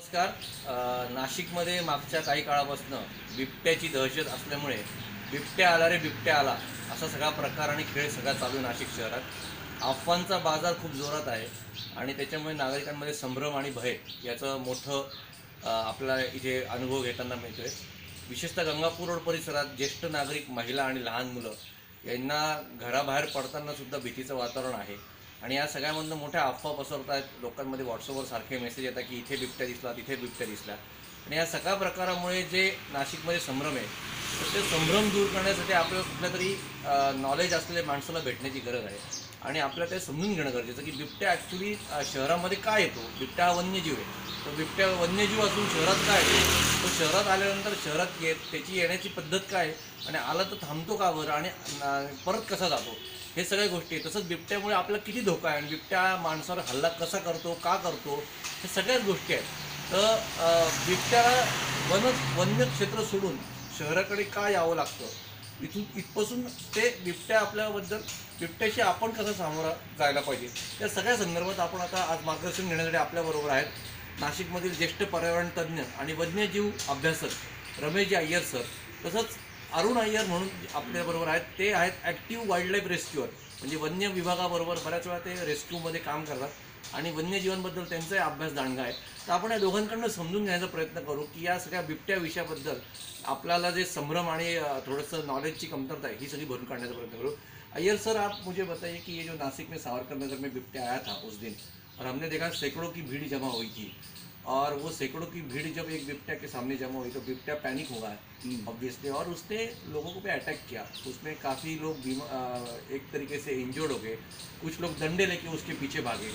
नमस्कार. नाशिकमध्ये मागच्या काही काळापासून बिबट्याची दहशत असल्यामुळे बिबट्या आला रे बिबट्या आला. असा सगळा प्रकार आणि खेळ सगळा चालू आहे नाशिक शहरात. अफवांचा बाजार खूप जोरात आहे आणि त्याच्यामुळे नागरिकांमध्ये संभ्रम आणि भय याचं मोठं आपला इथे अनुभव घेताना मिळतोय. विशेषतः गंगापूर रोड परिसरात ज्येष्ठ नागरिक महिला आणि लहान मुलं यांना घराबाहेर पडताना सुद्धा भीतीचं वातावरण आहे. आणि या सगळ्यामधनं मोठ्या अफवा पसरत आहेत लोकांमध्ये व्हॉट्सअपवर सारखे मेसेज येतात की इथे बिबट्या दिसला तिथे बिबट्या दिसला. आणि या सगळ्या प्रकारामुळे जे नाशिकमध्ये संभ्रम आहे तर ते संभ्रम दूर करण्यासाठी आपल्याला कुठल्या तरी नॉलेज असलेल्या माणसाला भेटण्याची गरज आहे. आणि आपल्याला ते समजून घेणं गरजेचं की बिबट्या ॲक्च्युली शहरामध्ये काय येतो? बिबट्या हा वन्यजीव आहे. तो बिबट्या वन्यजीव असून शहरात काय येतो तो शहरात आल्यानंतर शहरात येत त्याची येण्याची पद्धत काय आहे? आणि आला तर थांबतो का बरं? आणि परत कसा जातो? हे सगळ्या गोष्टी आहेत. तसंच बिबट्यामुळे आपला किती धोका आहे आणि बिबट्या माणसावर हल्ला कसा करतो का करतो हे सगळ्याच गोष्टी आहेत. तर बिबट्याला वन वन्य क्षेत्र सोडून शहराकडे का यावं लागतं? इथून इथपासून ते बिबट्या आपल्याबद्दल बिबट्याशी आपण कसं सामोरं जायला पाहिजे? या सगळ्या संदर्भात आपण आता आज मार्गदर्शन घेण्यासाठी आपल्याबरोबर आहेत. नाशिकमधील ज्येष्ठ पर्यावरण तज्ज्ञ आणि वन्यजीव अभ्यासक रमेशजी अय्यर सर. तसंच अरुण अय्यर म्हणून आपल्याबरोबर आहेत. ते आहेत ॲक्टिव्ह वाईल्ड लाईफ रेस्क्युअर म्हणजे वन्य विभागाबरोबर बऱ्याच वेळा ते रेस्क्यूमध्ये काम करतात. आणि वन्यजीवांबद्दल त्यांचाही अभ्यास दांडगा आहे. तर आपण या दोघांकडनं समजून घ्यायचा प्रयत्न करू की या सगळ्या बिबट्या विषयाबद्दल आपल्याला जे संभ्रम आणि थोडंसं नॉलेजची कमतरता आहे ही सगळी भरून काढण्याचा प्रयत्न करू. अय्यर सर आप मुझे बताइए कि ये जो नासिक में सावरकर नगर में बिबट्या आया था उस दिन और हमने देखा सैकड़ों की भीड़ जमा हुई थी। और वो सैकड़ों की भीड़ जब एक बिबट्या के सामने जमा हुई तो बिबट्या पैनिक हुआ है ऑब्वियसली और उसने लोगों को पे अटैक किया। उसमें काफ़ी लोग बीमा एक तरीके से इंजर्ड हो गए। कुछ लोग डंडे लेके उसके पीछे भागे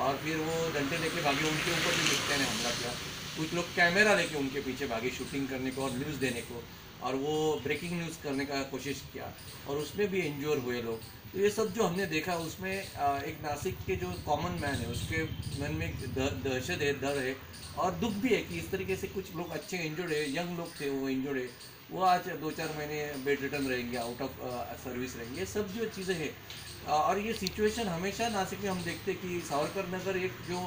और फिर वो डंडे लेके भागे उनके ऊपर भी बिबट्या ने हमला किया। कुछ लोग कैमरा लेके उनके पीछे भागे शूटिंग करने को और न्यूज़ देने को और वो ब्रेकिंग न्यूज़ करने का कोशिश किया और उसमें भी इंजोर हुए लोग। तो ये सब जो हमने देखा, उसमें एक नासिक के जो कॉमन मैन है, उसके मन में दहशत है, डर है और दुख भी है कि इस तरीके से कुछ लोग अच्छे इंजर्ड है यंग लोग थे वो इंजर्ड है। वो आज दो चार महीने बेड रिटर्न रहेंगे आउट ऑफ़ सर्विस रहेंगे। सब जो चीज़ें हैं और ये सिचुएशन हमेशा नासिक में हम देखते कि सावरकर नगर एक जो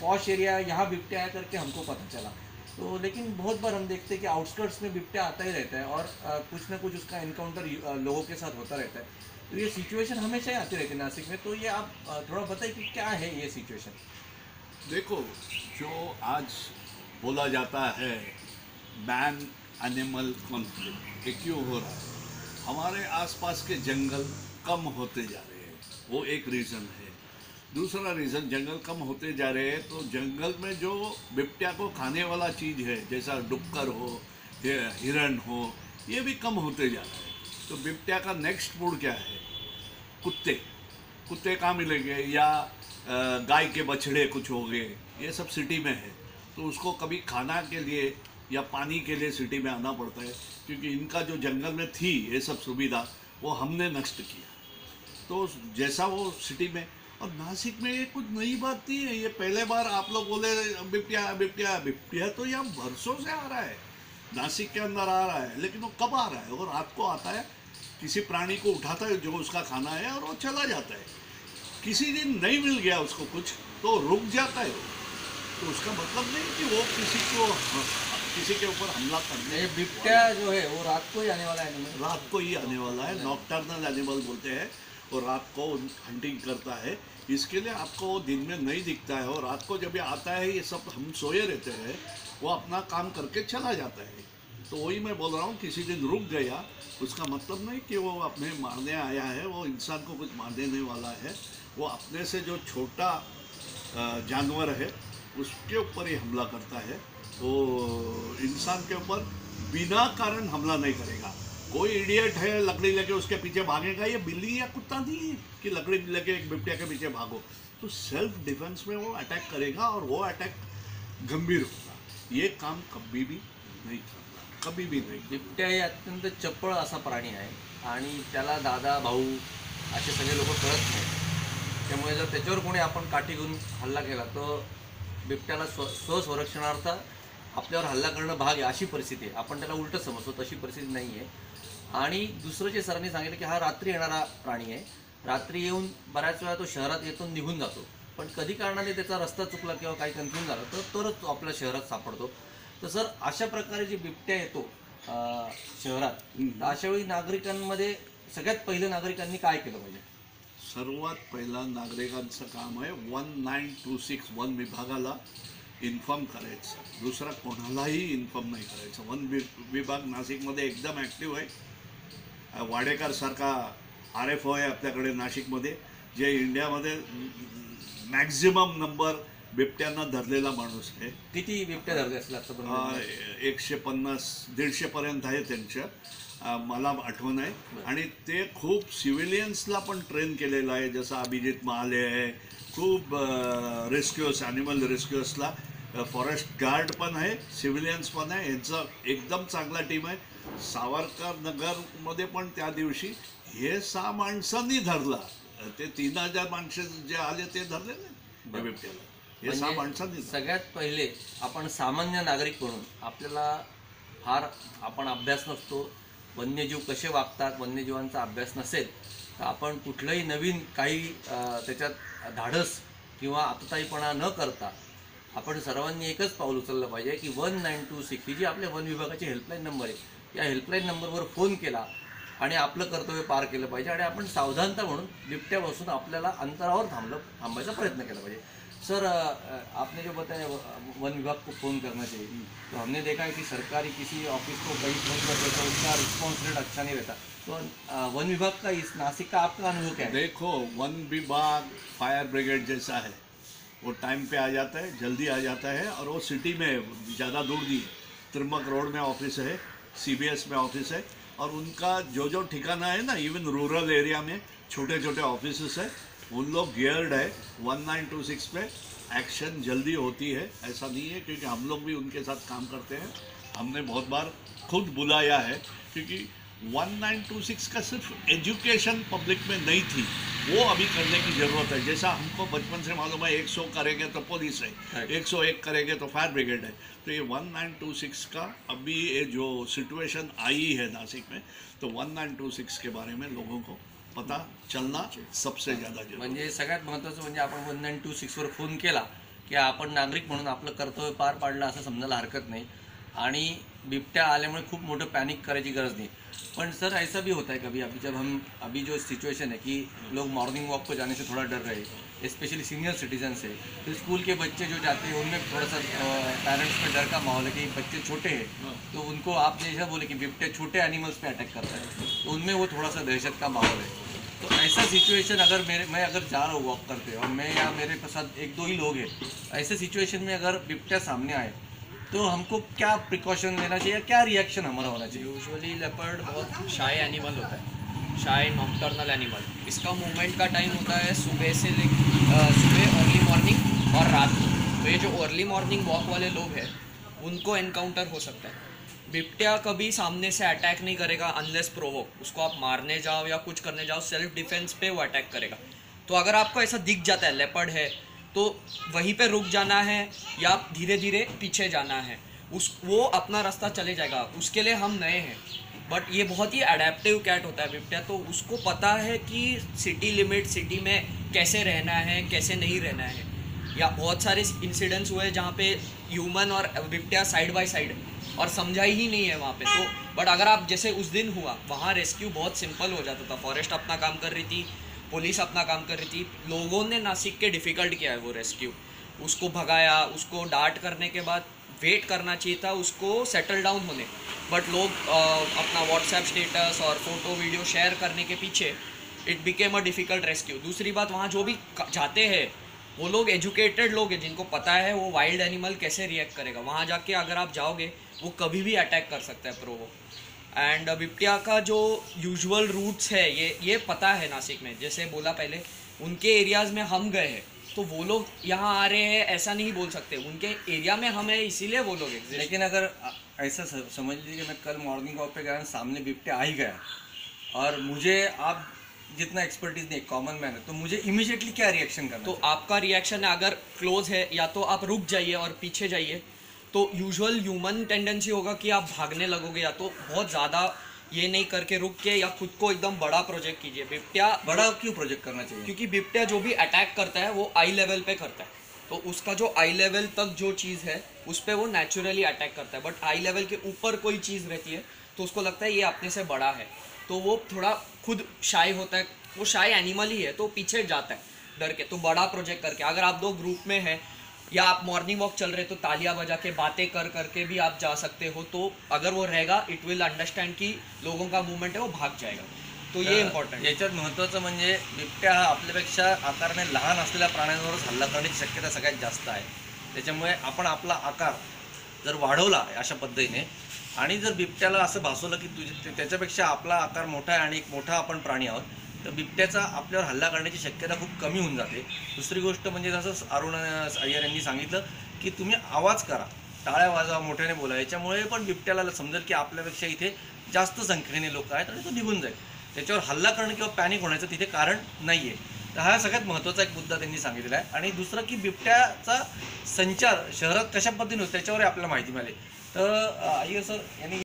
पॉश एरिया है, यहाँ आया करके हमको पता चला। तो लेकिन बहुत बार हम देखते हैं कि आउटस्कर्ट्स में बिबट्या आता ही रहता है और कुछ ना कुछ उसका इनकाउंटर लोगों के साथ होता रहता है। तो ये सिचुएशन हमेशा आती रहती है नासिक में। तो ये आप थोड़ा बताइए कि क्या है ये सिचुएशन देखो, जो आज बोला जाता है मैन एनिमल कॉन्फ्लिक्ट ये क्यों हो रहा है? हमारे आसपास के जंगल कम होते जा रहे हैं। वो एक रीज़न है। दूसरा रीज़न जंगल कम होते जा रहे हैं तो जंगल में जो बिबट्या को खाने वाला चीज़ है, जैसा डुक्कर हो हिरण हो, ये भी कम होते जा रहा है। तो बिबट्या का नेक्स्ट फ़ूड क्या है? कुत्ते। कुत्ते कहाँ मिलेंगे? या गाय के बछड़े कुछ हो गए ये सब सिटी में है। तो उसको कभी खाना के लिए या पानी के लिए सिटी में आना पड़ता है, क्योंकि इनका जो जंगल में थी ये सब सुविधा, वो हमने नष्ट किया। तो जैसा वो सिटी में, और नासिक में ये कुछ नई बात नहीं है ये पहले बार आप लोग बोले बिपटिया बिपटिया बिपटिया तो यहाँ बरसों से आ रहा है। नासिक के अंदर आ रहा है, लेकिन वो कब आ रहा है? रात को आता है किसी प्राणी को उठाता है जो उसका खाना है और वो चला जाता है। किसी दिन नहीं मिल गया उसको कुछ तो रुक जाता है वो। तो उसका मतलब नहीं कि वो किसी को किसी के ऊपर हमला करने ये बिबट्या जो है वो रात को ही आने वाला है रात को ही आने वाला है। नॉकटर्नल एनिमल बोलते हैं और रात को हंटिंग करता है। इसके लिए आपको वो दिन में नहीं दिखता है और रात को जब ये आता है ये सब हम सोए रहते हैं वो अपना काम करके चला जाता है। तो वही मैं बोल रहा हूँ किसी दिन रुक गया उसका मतलब नहीं कि वो अपने मारने आया है, वो इंसान को कुछ मार देने वाला है। वो अपने से जो छोटा जानवर है, उसके ऊपर ही हमला करता है। वो इंसान के ऊपर बिना कारण हमला नहीं करेगा। कोई इडियट है, लकड़ी लेके उसके पीछे भागेगा, ये बिल्ली या कुत्ता नहीं है कि लकड़ी लेके एक बिबटिया के पीछे भागो। तो सेल्फ डिफेंस में वो अटैक करेगा और वो अटैक गंभीर होगा। ये काम कभी भी नहीं करना। कभी भी बिबट्या हे अत्यंत चपळ असा प्राणी आहे आणि त्याला दादा भाऊ असे सगळे लोक कळत नाही त्यामुळे जर त्याच्यावर कोणी आपण काठी घेऊन हल्ला केला तर बिबट्याला स्व स्वसंरक्षणार्थ आपल्यावर हल्ला करणं भाग आहे अशी परिस्थिती आहे. आपण त्याला उलटं समजतो तशी परिस्थिती नाही आहे. आणि दुसरं जे सरांनी सांगितलं की हा रात्री येणारा प्राणी आहे. रात्री येऊन बऱ्याच वेळा तो शहरात येतो निघून जातो. पण कधी कारणाने त्याचा रस्ता चुकला किंवा काही कन्फ्युज झालं तर तरच तो आपल्या शहरात सापडतो. तर सर अशा प्रकारे जे बिबट्या येतो अं, शहरात तर अशा वेळी नागरिकांमध्ये सगळ्यात पहिलं नागरिकांनी काय केलं पाहिजे? सर्वात पहिला नागरिकांचं काम आहे वन नाईन टू सिक्स वन विभागाला इन्फॉर्म करायचं. दुसरा कोणालाही इन्फॉर्म नाही करायचं. वन वि विभाग नाशिकमध्ये एकदम ॲक्टिव्ह आहे. अ, वाडेकरसारखा आर एफ ओ आहे आपल्याकडे नाशिकमध्ये जे इंडियामध्ये मॅक्झिमम नंबर बिबट्यांना धरलेला माणूस आहे. किती बिबट्या धरले असतील आतापर्यंत एकशे पन्नास दीडशेपर्यंत आहे त्यांच्या. मला आठवण आहे. आणि ते खूप सिव्हिलियन्सला पण ट्रेन केलेलं आहे. जसं अभिजित महाले आहे. खूप रेस्क्यूअर्स ॲनिमल रेस्क्यूअर्सला फॉरेस्ट गार्ड पण आहे. सिव्हिलियन्स पण आहे. यांचं एकदम चांगला टीम आहे. सावरकर नगरमध्ये पण त्या दिवशी हे सहा माणसांनी धरला. ते तीन हजार माणसे जे आले ते धरले नाही बिबट्याला. म्हणजे. सगळ्यात पहिले आपण सामान्य नागरिक म्हणून आपल्याला फार आपण अभ्यास नसतो वन्यजीव कसे वागतात वन्यजीवांचा अभ्यास नसेल तर आपण कुठलंही नवीन काही त्याच्यात धाडस किंवा आतताईपणा न करता आपण सर्वांनी एकच पाऊल उचललं पाहिजे की वन नाईन टू सिक्स ही जी आपल्या वन विभागाची हेल्पलाईन नंबर आहे या हेल्पलाईन नंबरवर फोन केला आणि आपलं कर्तव्य पार केलं पाहिजे आणि आपण सावधानता म्हणून बिबट्यापासून आपल्याला अंतरावर थांबलं थांबायचा प्रयत्न केला पाहिजे सर आपने जो बताया वन विभाग को फ़ोन करना चाहिए। तो हमने देखा है कि सरकारी किसी ऑफ़िस को कहीं फ़ोन करते तो उसका रिस्पॉन्स रेट अच्छा नहीं रहता। तो वन विभाग का इस नासिक का आपका अनुभव क्या है? देखो वन विभाग फायर ब्रिगेड जैसा है। वो टाइम पे आ जाता है जल्दी आ जाता है और वो सिटी में ज़्यादा दूर नहीं है। त्रिमक रोड में ऑफ़िस है सीबीएस में ऑफ़िस है और उनका जो जो ठिकाना है ना इवन रूरल एरिया में छोटे छोटे ऑफ़िस है उन लोग गियर्ड है। वन नाइन टू सिक्स पे एक्शन जल्दी होती है। ऐसा नहीं है क्योंकि हम लोग भी उनके साथ काम करते हैं। हमने बहुत बार खुद बुलाया है क्योंकि 1926 का सिर्फ़ एजुकेशन पब्लिक में नहीं थी। वो अभी करने की ज़रूरत है। जैसा हमको बचपन से मालूम है 100 करेंगे तो पुलिस है Right. 101 करेंगे तो फायर ब्रिगेड है। तो ये 1926 का अभी ये जो सिचुएशन आई है नासिक में तो 1926 के बारे में लोगों को पता चलना सबसे ज़्यादा म्हणजे सगळ्यात महत्त्वाचं म्हणजे आपण वन नाईन टू सिक्सवर फोन केला की आपण नागरिक म्हणून आपलं कर्तव्य पार पाडलं असं समजायला हरकत नाही. आणि बिबट्या खूप मोठं पॅनिक करायची गरज नहीं. पण सर, ऐसा भी होता है कभी? अभी जब हम, अभी जो सिचुएशन है कि लोग मॉर्निंग वॉक को जाने से थोड़ा डर रहे स्पेशली सीनियर सिटीजन से तो स्कूल के बच्चे जो जाते हैं, उनमें थोड़ा सा पेरेंट्स में डर का माहौल है कि बच्चे छोटे हैं तो उनको आप जैसा बोले कि बिबटे छोटे एनिमल्स पे अटैक करता है तो उनमें वो थोड़ा सा दहशत का माहौल है। तो ऐसा सिचुएशन अगर मेरे, मैं अगर जा रहा हूँ वॉक करते, और मैं या मेरे साथ एक दो ही लोग हैं, ऐसे सिचुएशन में अगर बिबट्या सामने आए तो हमको क्या प्रिकॉशन लेना चाहिए? क्या रिएक्शन हमारा होना चाहिए? यूजुअली लेपर्ड बहुत शाय एनिमल होता है। शाय नॉक्टर्नल एनिमल इसका मूवमेंट का टाइम होता है सुबह से ले सुबह अर्ली मॉर्निंग और रात तो ये जो अर्ली मॉर्निंग वॉक वाले लोग हैं, उनको एनकाउंटर हो सकता है। बिबट्या कभी सामने से अटैक नहीं करेगा अनलेस प्रोवोक उसको आप मारने जाओ या कुछ करने जाओ सेल्फ डिफेंस पे वो अटैक करेगा। तो अगर आपको ऐसा दिख जाता है लेपर्ड है तो वहीं पे रुक जाना है या धीरे धीरे पीछे जाना है। उस, वो अपना रास्ता चले जाएगा। उसके लिए हम नए हैं। बट ये बहुत ही अडेप्टिव कैट होता है बिबट्या। तो उसको पता है कि सिटी लिमिट सिटी में कैसे रहना है, कैसे नहीं रहना है। या बहुत सारे इंसिडेंट्स हुए जहाँ पे ह्यूमन और बिबट्या साइड बाय साइड और समझा ही नहीं है वहाँ पे। तो बट अगर आप, जैसे उस दिन हुआ, वहाँ रेस्क्यू बहुत सिंपल हो जाता था। फॉरेस्ट अपना काम कर रही थी पुलिस अपना काम कर रही थी लोगों ने नासिक के डिफ़िकल्ट किया है वो रेस्क्यू उसको भगाया उसको डांट करने के बाद वेट करना चाहिए था उसको सेटल डाउन होने। बट लोग अ, अपना व्हाट्सएप स्टेटस और फ़ोटो वीडियो शेयर करने के पीछे it became a difficult rescue दूसरी बात वहाँ जो भी जाते हैं वो लोग एजुकेटेड लोग हैं जिनको पता है वो वाइल्ड एनिमल कैसे रिएक्ट करेगा। वहाँ जाके अगर आप जाओगे वो कभी भी अटैक कर सकता है प्रो प्रोवो एंड बिबटिया का जो यूजुअल रूट्स है ये ये पता है नासिक में। जैसे बोला पहले उनके एरियाज़ में हम गए हैं तो वो लोग यहाँ आ रहे हैं ऐसा नहीं बोल सकते। उनके एरिया में हम है इसीलिए वो लोग exist लेकिन अगर ऐसा समझ लीजिए कि मैं कल मॉर्निंग वॉक पे गया सामने बिबट्या आ ही गया। और मुझे आप जितना एक्सपर्टीज नहीं कॉमन मैन है तो मुझे इमीडिएटली क्या रिएक्शन करना तो आपका रिएक्शन अगर क्लोज है या तो आप रुक जाइए और पीछे जाइए। तो यूजुअल ह्यूमन टेंडेंसी होगा कि आप भागने लगोगे या तो बहुत ज़्यादा ये नहीं करके रुक के या खुद को एकदम बड़ा प्रोजेक्ट कीजिए। बिबट्या बड़ा क्यों प्रोजेक्ट करना चाहिए? क्योंकि बिबट्या जो भी अटैक करता है वो आई लेवल पे करता है। तो उसका जो आई लेवल तक जो चीज़ है उस पर वो नेचुरली अटैक करता है। बट आई लेवल के ऊपर कोई चीज़ रहती है तो उसको लगता है ये अपने से बड़ा है। तो वो थोड़ा खुद शाय होता है। वो शाय एनिमल ही है तो पीछे जाता है डर के। तो बड़ा प्रोजेक्ट करके। अगर आप दो ग्रुप में हैं या आप मॉर्निंग वॉक चल रहे तो तालियां बजा के बातें कर करके भी आप जा सकते हो तो अगर वो रहेगा इट विल अंडरस्टैंड कि लोगों का मूवमेंट है वो भाग जाएगा। तो ये इम्पॉर्टंट याच्यात महत्त्वाचं म्हणजे बिबट्या हा आपल्यापेक्षा आकाराने लहान असलेल्या प्राण्यांवरच हल्ला करण्याची शक्यता सगळ्यात जास्त आहे. त्याच्यामुळे आपण आपला आकार जर वाढवला अशा पद्धतीने आणि जर बिबट्याला असं भासवलं की तुझे त्याच्यापेक्षा आपला आकार मोठा आहे आणि एक मोठा आपण प्राणी आहोत तर बिबट्याचा आपल्यावर हल्ला करण्याची शक्यता खूप कमी होऊन जाते. दुसरी गोष्ट म्हणजे जसं अरुण अय्यर यांनी सांगितलं की तुम्ही आवाज करा टाळ्या वाजवा मोठ्याने बोला. याच्यामुळे पण बिबट्याला समजेल की आपल्यापेक्षा इथे जास्त संख्येने लोक आहेत आणि तो निघून जाईल. त्याच्यावर हल्ला करणं किंवा पॅनिक होण्याचं तिथे कारण नाही आहे तर हा सगळ्यात महत्त्वाचा एक मुद्दा त्यांनी सांगितलेला आहे. आणि दुसरं की बिबट्याचा संचार शहरात कशा पद्धतीने होतो त्याच्यावर आपल्याला माहिती मिळाली. तर अय्यर सर यांनी